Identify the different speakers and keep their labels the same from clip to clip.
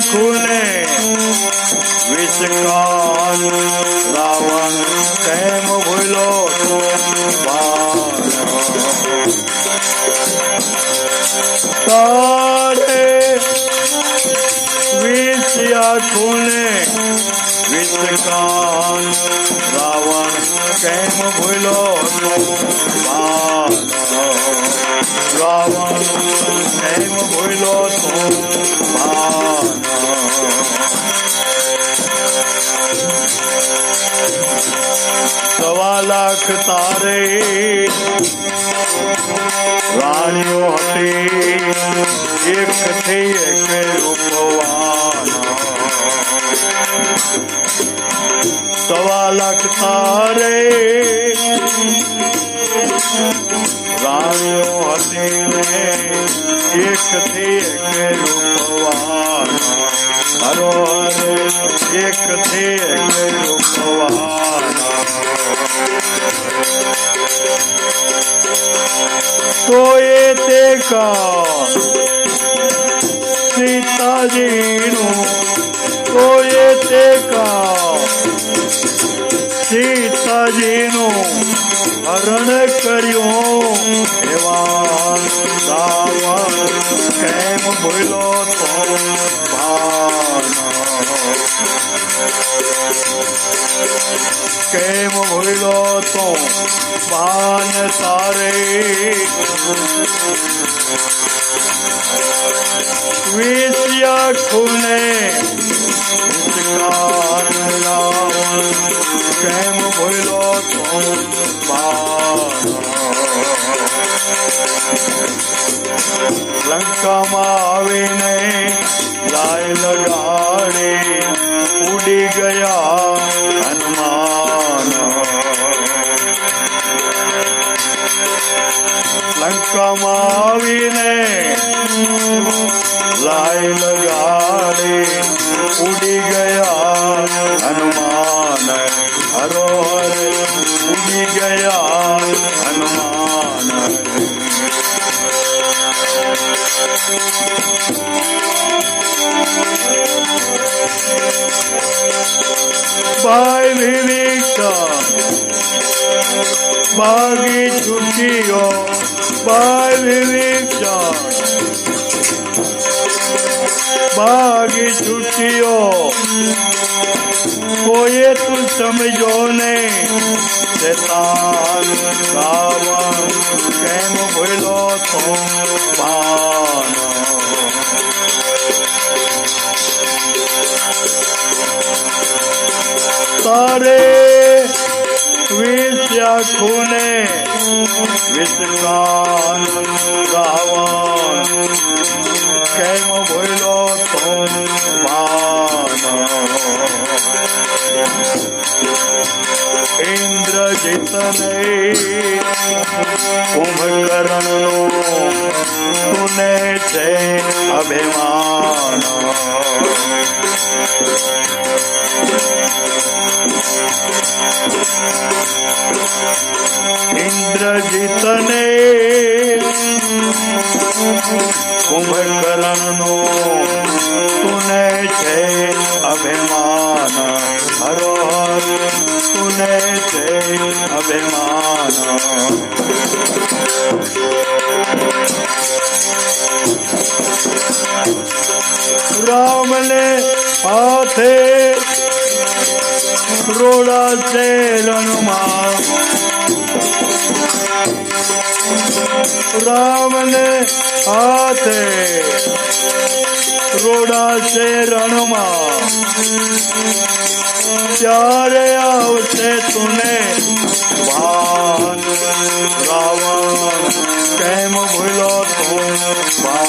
Speaker 1: ખૂને વિષકાન રાવણ કેમ ભૂલો તારે વિષયા ખૂને વિષકાન રાવણ કેમ ભૂલો રાવણ ભૂલો તું સવા લાખ તારે રાણીઓ હતી એક થી એક સવા લાખ તારે રાણીઓ હતી ને એક રૂપવાન. હરો હરે એક થી એક રૂપવાન. તો એ તે કા? સીતાજીનું તો એ તે સીતાજીનું હરણ કર્યું એવા રાવણ કેમ ભૂલો તો કેમ ભૂલો તો પાન તારે વિષ્યા ખૂને કેમ ભૂલો લંકામાં ભાઈ વિવેકતા ભાગી છૂટીઓ ભાઈ વિવેકતા ભાગી છૂટીઓ કોઈએ તું સમજો તારે વિષયા ખૂને વિષકાન રાવણ. કેમ ભૂલો તો ઇન્દ્રજીતને કુંભકર્ણનું તુને છે અભિમાન. ઇન્દ્રજીતને કુંભકરણનો તુને છે અભિમાન. હરો હર તુને છે અભિમાન. રામને હાથે રોડા રણમાં રામને હાથે રોડા છે રણમાં ત્યારે આવશે તુને ભાન રાવણ. કેમ ભૂલો તું?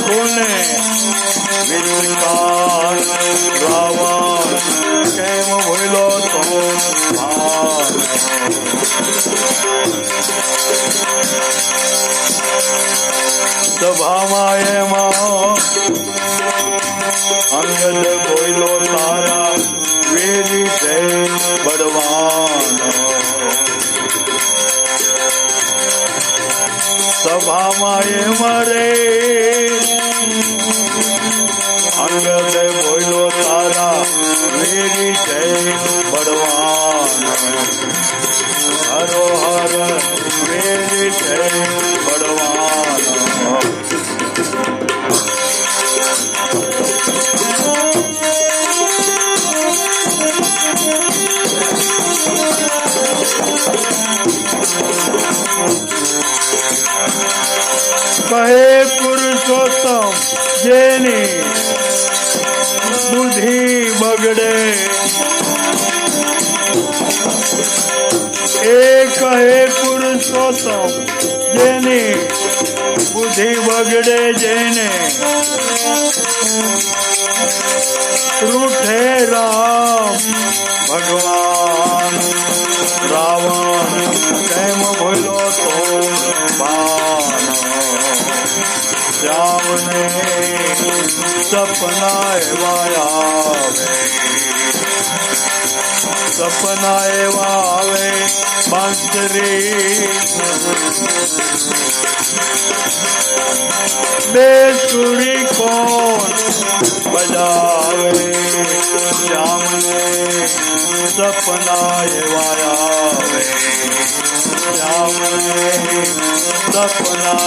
Speaker 1: કોને વિચાર રાવણ કેમ ભૂલો તો સભામાં એમાં અંગદ બોલો સભામાં એ મરે. અંગદ બોલો તારા મેરી જય બળવાન હરો હર મેરી જય કહે પુરુષોત્તમ, જેની બુદ્ધિ બગડે. એ કહે પુરુષોત્તમ, જેની બુદ્ધિ બગડે જેને રૂઠે રામ, ભગવાન, રાવણ શ્યામને સપના એવા આવે સપના એવા આવે બાંસરી બે સુરી કોણ બજાવે શ્યામને સપના એવા આવે શ્યામને સપના